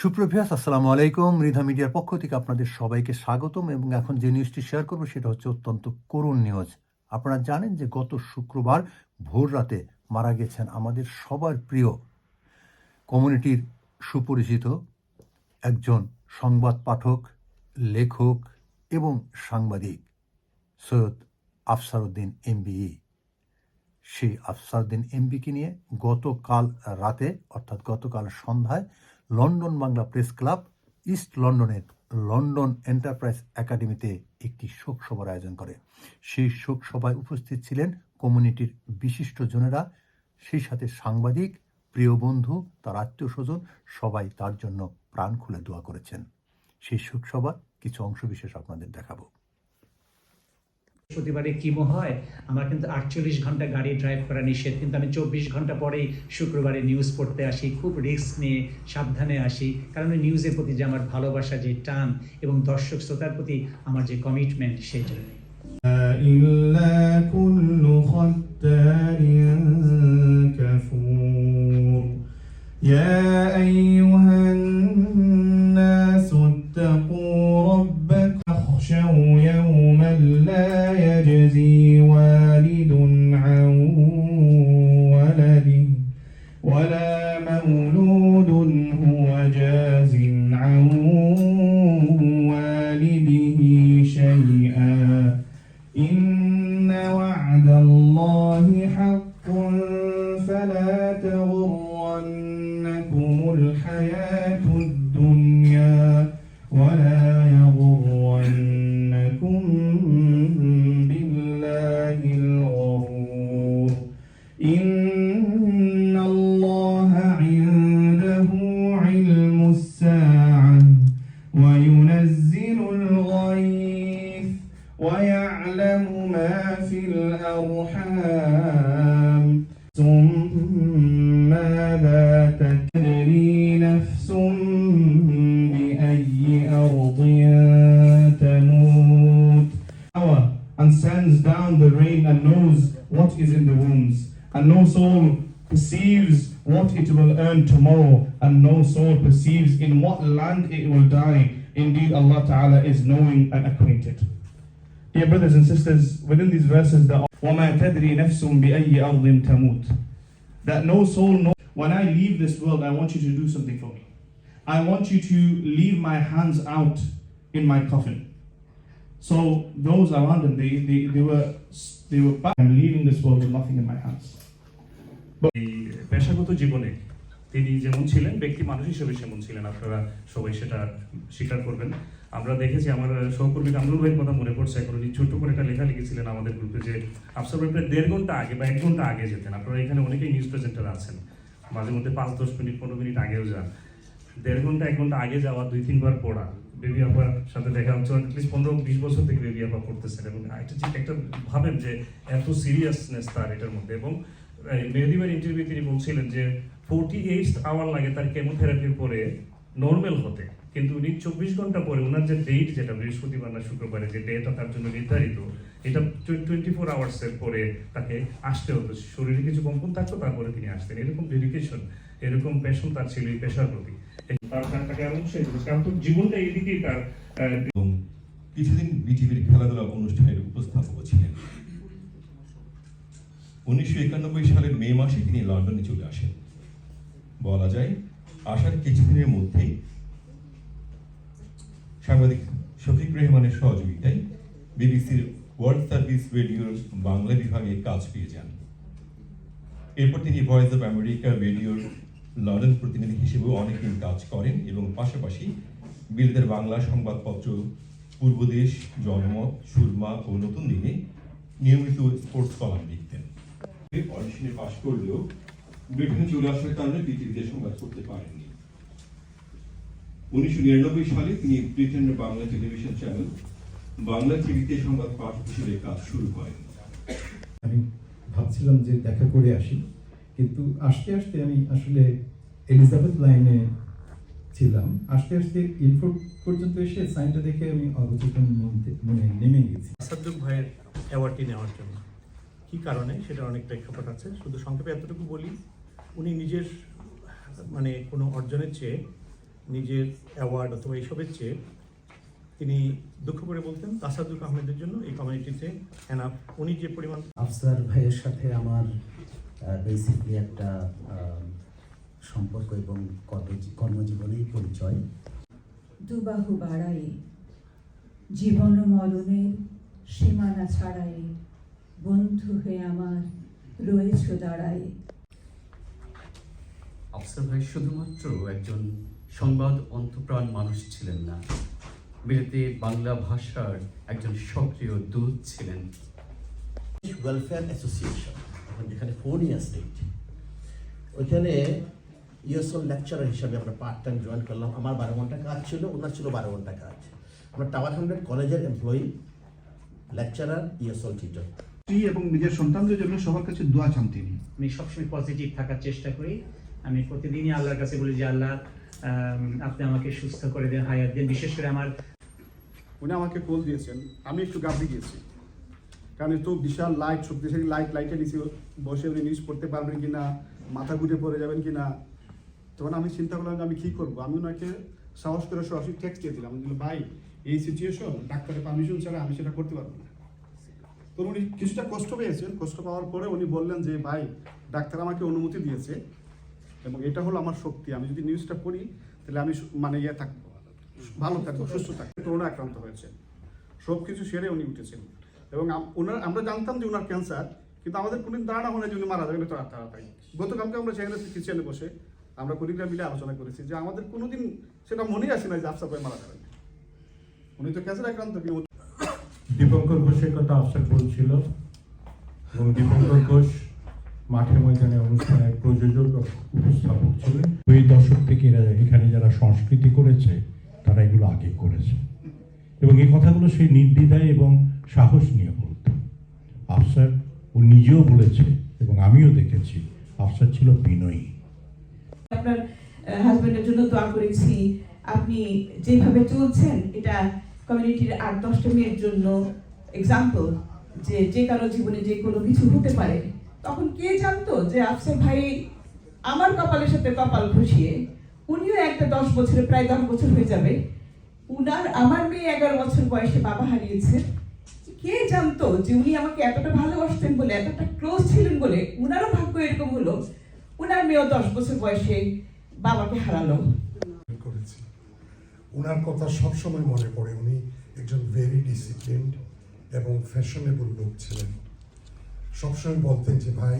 সুপ্রভিয়াস আসসালামু আলাইকুম। মৃধা মিডিয়ার পক্ষ থেকে আপনাদের সবাইকে স্বাগতম এবং এখন যে নিউজটি শেয়ার করব সেটা হচ্ছে অত্যন্ত করুণ নিউজ। আপনারা জানেন যে গত শুক্রবার ভোর রাতে মারা গেছেন আমাদের সবার প্রিয় কমিউনিটির সুপরিচিত একজন সংবাদ পাঠক, লেখক এবং সাংবাদিক সৈয়দ আফসারউদ্দিন এমবিই সেই আফসারউদ্দিন এমবিকে নিয়ে গতকাল রাতে, অর্থাৎ গতকাল সন্ধ্যায় London Bangla press club, east লন্ডনের লন্ডন এন্টারপ্রাইজ একাডেমিতে একটি শোক সভার আয়োজন করে। সেই শোক সভায় উপস্থিত ছিলেন কমিউনিটির বিশিষ্ট জনেরা, সেই সাথে সাংবাদিক, প্রিয় বন্ধু, তার আত্মীয় স্বজন, সবাই তার জন্য প্রাণ খুলে দোয়া করেছেন। সেই শোক সভার কিছু অংশবিশেষ আপনাদের দেখাবো। প্রতিবারে কিমো হয় আমার কিন্তু আটচল্লিশ ঘন্টা গাড়ি ড্রাইভ করা নিষেধ কিন্তু আমি চব্বিশ ঘন্টা পরেই শুক্রবারে নিউজ পড়তে আসি খুব রিস্ক নিয়ে সাবধানে আসি কারণ ওই নিউজের প্রতি যে আমার ভালোবাসা যে টান এবং দর্শক শ্রোতার প্রতি আমার যে কমিটমেন্ট সেই জন্য إلا كل ختار كفور يا أيها الله حق فلا تغرنكم الحياة الدنيا ولا يغرنكم بالله الغرور. إن الله عنده علم الساعة وينزل الغيث ويعلم ما في الأرحام ثم ماذا تدري نفس بأي أرض تموت power and sends down the rain and knows what is in the wombs, and no soul perceives what it will earn tomorrow, and no soul perceives in what land it will die. Indeed, Allah Ta'ala is knowing and acquainted. Dear brothers and sisters, within these verses, the وَمَا تَدْرِي نَفْسٌ بِأَيِّ أَرْضٍ تَمُوتُ That no soul knows. When I leave this world, I want you to do something for me. I want you to leave my hands out in my coffin. So those around him, they, they, they were they were back. I'm leaving this world with nothing in my hands. এই পেশাগত জীবনে তিনি যেমন ছিলেন ব্যক্তি মানুষ হিসেবে সেমন ছিলেন আপনারা সবাই সেটা স্বীকার করবেন আমরা দেখেছি আমার সহকর্মী কামরুল ভাইয়ের কথা মনে পড়ছে এখন। উনি ছোট্ট করে একটা লেখা লিখেছিলেন আমাদের গ্রুপে যে, আফসার ভাই প্রায় দেড় ঘণ্টা আগে বা এক ঘণ্টা আগে যেতেন। আপনারা এখানে অনেকেই নিউজ প্রেজেন্টার আছেন। মাঝে মধ্যে পাঁচ, দশ মিনিট, পনেরো মিনিট আগেও যান। দেড় ঘণ্টা, এক ঘণ্টা আগে যাওয়া দুই, তিনবার পড়া। বেবি আপার সাথে দেখা হচ্ছে। অ্যাটলিস্ট পনেরো, বিশ বছর থেকে বেবি আপা পড়তেছেন এবং এটা ঠিক একটা ভাবেন যে, এত সিরিয়াসনেস তার এটার মধ্যে। এবং মেহেদিবার ইন্টারভিউ তিনি বলছিলেন যে ফোর্টি এইট আওয়ার লাগে তার কেমোথেরাপির পরে নর্মাল হতে। কিন্তু উনি চব্বিশ ঘণ্টা পরে ওনার যে ডেট যেটা বৃহস্পতিবার না শুক্রবারে যে ডেটা তার জন্য নির্ধারিত, এটা টোয়েন্টি ফোর আওয়ার্সের পরে তাকে আসতে হতো। শরীরে কিছু কম্পন থাকতো, তারপরে তিনি আসতেন। এরকম ডেডিকেশন এরকম প্যাশন তার ছিল এই পেশার প্রতি। কিছুদিন বিটিভির খেলাধুলা অনুষ্ঠানের উপস্থাপক ছিলেন। উনিশশো একানব্বই সালের মে মাসে তিনি লন্ডনে চলে আসেন। বলা যায় আসার কিছুদিনের মধ্যেই সাংবাদিক শফিক রহমানের সহযোগিতায় বিবিসির ওয়ার্ল্ড সার্ভিস রেডিওর বাংলা বিভাগে কাজ পেয়ে যান। এরপর তিনি ভয়েস অফ আমেরিকা রেডিওর লন্ডন প্রতিনিধি হিসেবেও অনেকদিন কাজ করেন এবং পাশাপাশি বিলেতের বাংলা সংবাদপত্র পূর্বদেশ জনমত, সুরমা ও নতুন দিনে নিয়মিত স্পোর্টস কলাম লিখতেন। অডিশনে পাশ করলেও, ব্রিটেনে চলে আসার কারণে পৃথিবীতে সংবাদ করতে পারেননি। উনিশশো নিরানব্বই সালে তিনি ব্রিটেনের বাংলা টেলিভিশন চ্যানেল বাংলা টিভিতে সংবাদ পাঠক হিসেবে কাজ শুরু করেন। আমি ভাবছিলাম যে দেখা করে আসি কিন্তু আসতে আসতে আমি আসলে এলিজাবেথ লাইনে ছিলাম। আসতে আসতে ইনফোর্ট পর্যন্ত এসে সাইনটা দেখে আমি অবচেতন মধ্যে মানে নেমে গেছি। সাদ্দুক ভাইয়ের অ্যাওয়ার্ডটি নেওয়ার জন্য। কী কারণে? সেটা অনেক প্রেক্ষাপট আছে। শুধু সংক্ষেপে এতটুকু বলি উনি নিজের মানে কোনো অর্জনের চেয়ে নিজের অ্যাওয়ার্ড অথবা এইসবের চেয়ে তিনি দুঃখ করে বলতেন তাসাদুক আহমেদের জন্য এই কমিউনিটিতে এনাফ উনি যে পরিমাণ আফসার ভাইয়ের সাথে আমার বেসিকলি একটা সম্পর্ক এবং কর্ম- কর্মজীবনেই পরিচয়। দুবাহু বাড়াই জীবন ও মরণের সীমানা ছাড়াই বন্ধু হয়ে আমার রয়েছ দাঁড়াই আফসার ভাই শুধুমাত্র একজন সংবাদ অন্তপ্রাণ মানুষ ছিলেন না। বিলেতে বাংলা ভাষার একজন সক্রিয় দূত ছিলেন। ওয়েলফেয়ার অ্যাসোসিয়েশন এখন যেখানে ইয়ার স্টেট ওইখানে ইউএসএল লেকচারার হিসাবে আমরা পার্ট টাইম জয়েন করলাম। আমার বারো ঘণ্টা কাজ ছিল ওনার ছিল বারো ঘণ্টা কাজ। আমরা টাওয়ার হান্ড্রেড কলেজের এমপ্লয়ি লেকচারার ইউএসএল টিচার স্ত্রী এবং নিজের সন্তানদের জন্য সবার কাছে দোয়া চান তিনি। আমি সবসময় পজিটিভ থাকার চেষ্টা করি। আমি প্রতিদিনই আল্লাহর কাছে বলি যে আল্লাহ আপনি আমাকে সুস্থ করে দেন, হায়াত দেন। বিশেষ করে আমার উনি আমাকে কল দিয়েছেন। আমি একটু গাবড়ে গিয়েছি। কারণ এ তো বিশাল লাইট শক্তিশালী লাইট লাইটের নিচে বসে উনি নিউজ পড়তে পারবেন কিনা, মাথা ঘুরে পড়ে যাবেন কি না তখন আমি চিন্তা করলাম যে আমি কী করব? আমি ওনাকে সাহস করে সরাসরি টেক্সট দিয়ে দিলাম। আমি ভাই, এই সিচুয়েশন ডাক্তারের পারমিশন ছাড়া আমি সেটা করতে পারব না। তো উনি কিছুটা কষ্ট পেয়েছেন। কষ্ট পাওয়ার পরে উনি বললেন যে, ভাই, ডাক্তার আমাকে অনুমতি দিয়েছে। এবং এটা হলো আমার শক্তি। আমি যদি নিউজটা পড়ি, তাহলে আমি মানে ইয়ে থাকব ভালো থাকব, সুস্থ থাকব। করোনা আক্রান্ত হয়েছে সব কিছু সেরে উনি উঠেছেন। এবং ওনার আমরা জানতাম যে ওনার ক্যান্সার কিন্তু আমাদের কোনদিন ধারণা হয় না যে উনি মারা যাবেন এত তাড়াতাড়ি। গতকালকে আমরা সেখানে কিচেনে বসে আমরা কলিগরা মিলে আলোচনা করেছি যে আমাদের কোনোদিন সেটা মনেই আসে না যে আফসার ভাই মারা যাবেন। উনি তো ক্যান্সার আক্রান্ত দীপঙ্কর ঘোষের কথা আফসার বলছিল। এবং দীপঙ্কর ঘোষ মাঠে ময়দানে অনুষ্ঠানের প্রযোজক উপস্থাপক ছিলেন। ওই দশক থেকে এরা এখানে যারা সংস্কৃতি করেছে, তারা এগুলো আগে করেছে। এবং এই কথাগুলো সেই নির্দ্বিধায় এবং সাহস নিয়ে বলতো। আফসার ও নিজেও বলেছে এবং আমিও দেখেছি, আফসার ছিল বিনয়ী। আপনার হাজবেন্ডের জন্য দোয়া করেছি, আপনি যেভাবে চলছেন, এটা কমিউনিটির আট, দশটা মেয়ের জন্য এক্সাম্পল যে যে কারও জীবনে যে কোনো কিছু হতে পারে। তখন কে জানতো যে আফসার ভাই আমার কপালের সাথে কপাল ঘষিয়ে উনিও একটা দশ বছরে, প্রায় দশ বছর হয়ে যাবে। উনার আমার মেয়ে এগারো বছর বয়সে বাবা হারিয়েছে। কে জানতো যে উনি আমাকে এতটা ভালোবাসতেন বলে, এতটা ক্লোজ ছিলেন বলে উনারও ভাগ্য এরকম হলো। উনার মেয়েও দশ বছর বয়সে বাবাকে হারালো। করেছি। ওনার কথা সবসময় মনে পড়ে। উনি একজন ভেরি ডিসিপ্লিনড এবং ফ্যাশনেবল লোক ছিলেন। সবসময় বলতেন যে, ভাই,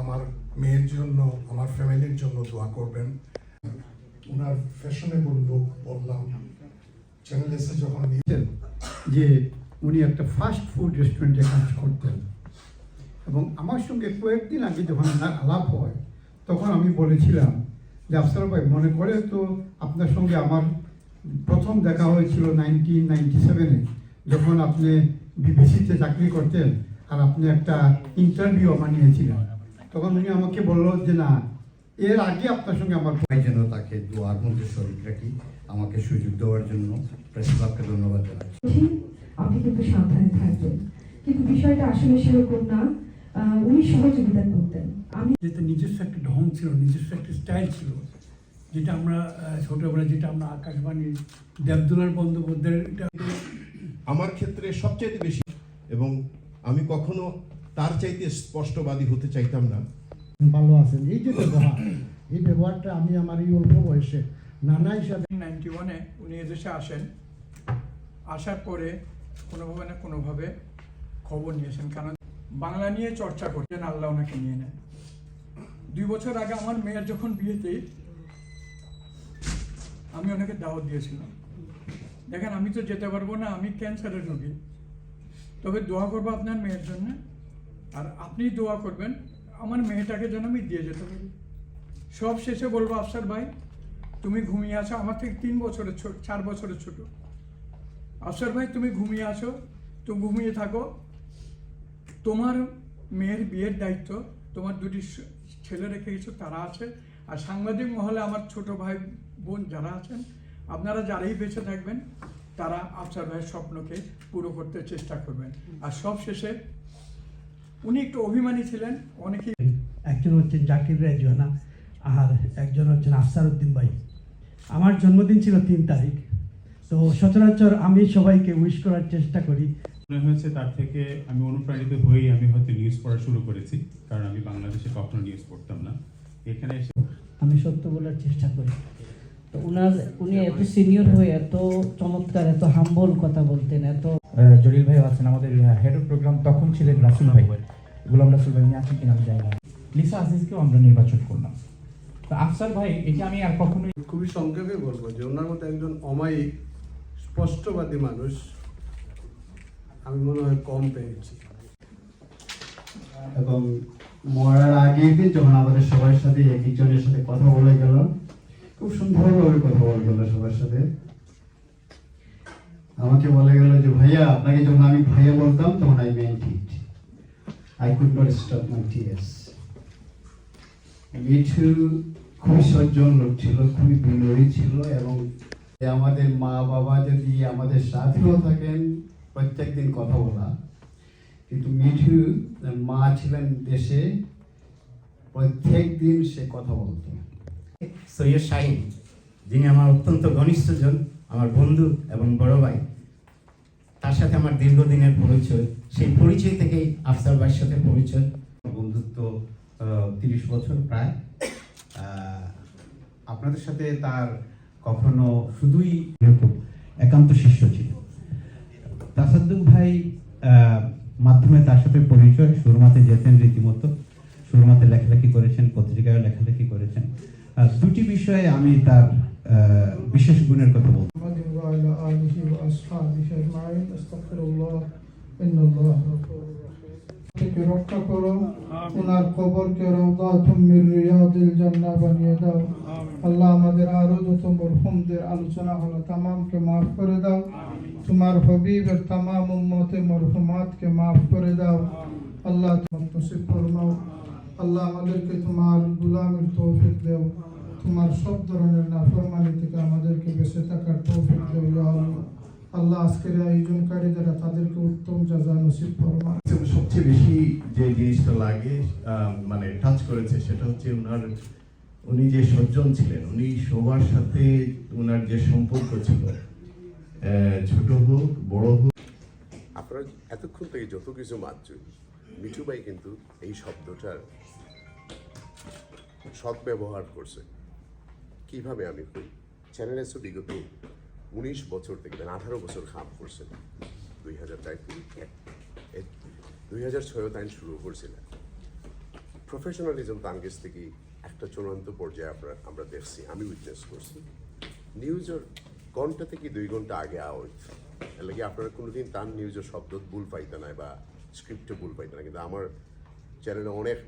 আমার মেয়ের জন্য, আমার ফ্যামিলির জন্য দোয়া করবেন। ওনার ফ্যাশনেবল লোক বললাম চ্যানেল এসে যখন নিয়ে যে উনি একটা ফাস্ট ফুড রেস্টুরেন্টে কাজ করতেন এবং আমার সঙ্গে কয়েকদিন আগে যখন আলাপ হয়, তখন আমি বলেছিলাম যে, আফসার ভাই, মনে করে তো আপনার সঙ্গে আমার প্রথম দেখা হয়েছিল নাইনটিন নাইনটি সেভেনে যখন আপনি বিবিসিতে চাকরি করতেন। আর আপনি একটা ইন্টারভিউ আমার নিয়েছিলেন। তখন উনি আমাকে বলল যে না এর আগে আপনার সঙ্গে আমার ভাই যেন তাকে দোয়ার মধ্যে শরীর রাখি আমাকে সুযোগ দেওয়ার জন্য প্রেস ক্লাবকে ধন্যবাদ জানাচ্ছি। আপনি কিন্তু সাবধানে থাকবেন। কিন্তু বিষয়টা আসলে সেরকম না। উনি সহযোগিতা করতেন। আমি যেটা নিজস্ব একটা ঢং ছিল নিজস্ব একটা স্টাইল ছিল যেটা আমরা আহ, ছোটবেলায় যেটা আমরা আকাশবাণী দেবদুলার বন্দ্যোপাধ্যায়ের এটা আমার ক্ষেত্রে সবচেয়ে বেশি এবং আমি কখনো তার চাইতে স্পষ্টবাদী হতে চাইতাম না। ভালো আছেন। এই যে ব্যবহার এই ব্যবহারটা আমি আমার এই অল্প বয়সে নানা হিসাবে নাইনটি ওয়ানে উনি এদেশে আসেন। আসার পরে কোনোভাবে না কোনোভাবে খবর নিয়েছেন। কারণ বাংলা নিয়ে চর্চা করতেন আল্লাহ ওনাকে নিয়ে নেন দুই বছর আগে আমার মেয়ের যখন বিয়েতে আমি ওনাকে দাওয়াত দিয়েছিলাম। দেখেন আমি তো যেতে পারব না আমি ক্যান্সারের রোগী। তবে দোয়া করব আপনার মেয়ের জন্য। আর আপনি দোয়া করবেন, আমার মেয়েটাকে যেন আমি দিয়ে যেতে পারি। সব শেষে বলব, আফসার ভাই, তুমি ঘুমিয়ে আছো, আমার থেকে তিন বছরের ছোট চার বছরের ছোট। আফসার ভাই, তুমি ঘুমিয়ে আছো, তো ঘুমিয়ে থাকো। তোমার মেয়ের বিয়ের দায়িত্ব, তোমার দুটি ছেলে রেখে গেছো, তারা আছে। আর সাংবাদিক মহলে আমার ছোট ভাই বোন যারা আছেন, আপনারা যারাই বেঁচে থাকবেন তারা আফসার ভাইয়ের স্বপ্নকে পুরো করতে চেষ্টা করবেন। আর সব শেষে উনি একটু অভিমানী ছিলেন অনেকেই একজন হচ্ছেন জাকির রায় জোহানা আর একজন হচ্ছেন আফসার উদ্দিন ভাই। আমার জন্মদিন ছিল তিন তারিখ তো সচরাচর আমি সবাইকে উইশ করার চেষ্টা করি। মনে হয়েছে তার থেকে আমি অনুপ্রাণিত হয়েই আমি হয়তো নিউজ পড়া শুরু করেছি কারণ আমি বাংলাদেশে কখনো নিউজ পড়তাম না। এখানে এসে আমি সত্য বলার চেষ্টা করি। উনার উনি এত সিনিয়র হয়ে এত চমৎকার এত হাম্বল কথা বলতেন এত জলিল ভাই আছেন আমাদের হেড অফ প্রোগ্রাম তখন ছিলেন রাসুল ভাই। গোলাম রাসুল ভাই উনি আছেন কিনা আমি জানি না। লিসা আজিজকেও আমরা নির্বাচন করলাম। তো আফসার ভাই এটা আমি আর কখনোই খুবই সংক্ষেপে বলব যে ওনার মতো একজন অমায়িক স্পষ্টবাদী মানুষ আমি মনে হয় কম পেয়েছি। এবং মরার আগের দিন যখন আমাদের সবার সাথে এক একজনের সাথে কথা বলে গেল খুব সুন্দরভাবে কথা বলে গেল সবার সাথে। আমাকে বলে গেল যে, ভাইয়া, আপনাকে যখন আমি ভাইয়া বলতাম, তখন I meant it I could not stop my tears Mithu খুবই সজ্জন লোক ছিল, খুবই বিনয়ী ছিল এবং আমাদের মা বাবা যদি আমাদের সাথেও থাকেন প্রত্যেক দিন কথা বলা। কিন্তু মিঠু, মা ছিলেন দেশে প্রত্যেক দিন সে কথা বলতো। সৈয়দ শাহিন, যিনি আমার অত্যন্ত ঘনিষ্ঠজন আমার বন্ধু এবং বড় ভাই। তার সাথে আমার দীর্ঘদিনের পরিচয়, সেই পরিচয় থেকেই আফসার ভাইয়ের সাথে পরিচয়। বন্ধুত্ব তিরিশ বছর প্রায়। আপনাদের সাথে তার কখনো শুধুই একান্ত শিষ্য ছিল। তাসাদ্দুক ভাই মাধ্যমে তার সাথে পরিচয়। সুরমাতে যেতেন রীতিমতো। সুরমাতে লেখালেখি করেছেন। বিষয়ে আমি তার বিশেষ গুণের কথা বলব। রক্ষা ওনার বানিয়ে দাও। আল্লাহ আরও যত আলোচনা তামামকে মাফ করে দাও। তোমার তামাম মাফ করে দাও। আল্লাহ আল্লাহ আমাদেরকে তোমার গুলামের তৌফিক দেও। তোমার সব ধরনের নাফরমানি থেকে আমাদেরকে বেঁচে থাকার তৌফিক আল্লাহ। আল্লাহ আজকের আয়োজনকারী যারা তাদেরকে উত্তম যাজা নসিব ফরমা সবচেয়ে বেশি যে জিনিসটা লাগে আহ, মানে টাচ করেছে সেটা হচ্ছে ওনার উনি যে সজ্জন ছিলেন উনি সবার সাথে ওনার যে সম্পর্ক ছিল আহ, ছোট হোক বড় হোক। আপনারা এতক্ষণ থেকে যত কিছু মাত্রই মিঠু ভাই কিন্তু এই শব্দটার সদ্ব্যবহার করছে। কীভাবে আমি কই চ্যানেল এসও বিগত উনিশ বছর থেকে মানে আঠারো বছর কাম করছেন। দুই হাজার তাই দুই হাজার ছয় তাই শুরু করছিলেন। প্রফেশনালিজম কাছ থেকে একটা চূড়ান্ত পর্যায়ে আমরা আমরা দেখছি, আমি উইটনেস করছি। নিউজের ঘণ্টা থেকে দুই ঘণ্টা আগে আউট এর লাগে আপনারা কোনোদিন তার নিউজের শব্দ ভুল পাইতে না বা স্ক্রিপ্টে ভুল পাইতে না কিন্তু আমার চ্যানেলে অনেক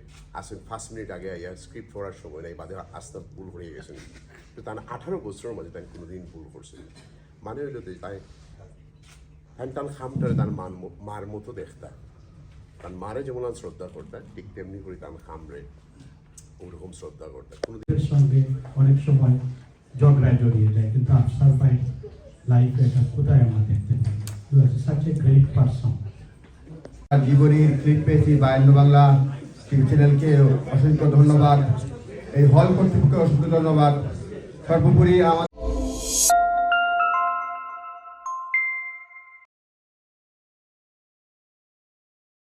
আসেন পাঁচ মিনিট আগে আইয়া স্ক্রিপ্ট পড়ার সময় নাই, বাদে আস্তে ভুল হয়ে গেছেন। তার আঠারো বছরের মাঝে তাই কোনো কোনোদিন ভুল করছেন মানে হইল যে তাই তার খামটারে তার মান মার মতো দেখতা। তার মারে যেমন আমি শ্রদ্ধা করতাম ঠিক তেমনি করে তার খামরে ওরকম শ্রদ্ধা করতাম কোনো এর সঙ্গে অনেক সময় ঝগড়ায় জড়িয়ে যায় কিন্তু আফসার ভাই লাইফে এটা কোথায় আমরা দেখতে পাই? You are such a great person জীবনীর clip পেয়েছি বায়ান্ন বাংলা টিভি চ্যানেলকে অসংখ্য ধন্যবাদ। এই হল কর্তৃপক্ষকে অসংখ্য ধন্যবাদ। সর্বোপরি আমাদের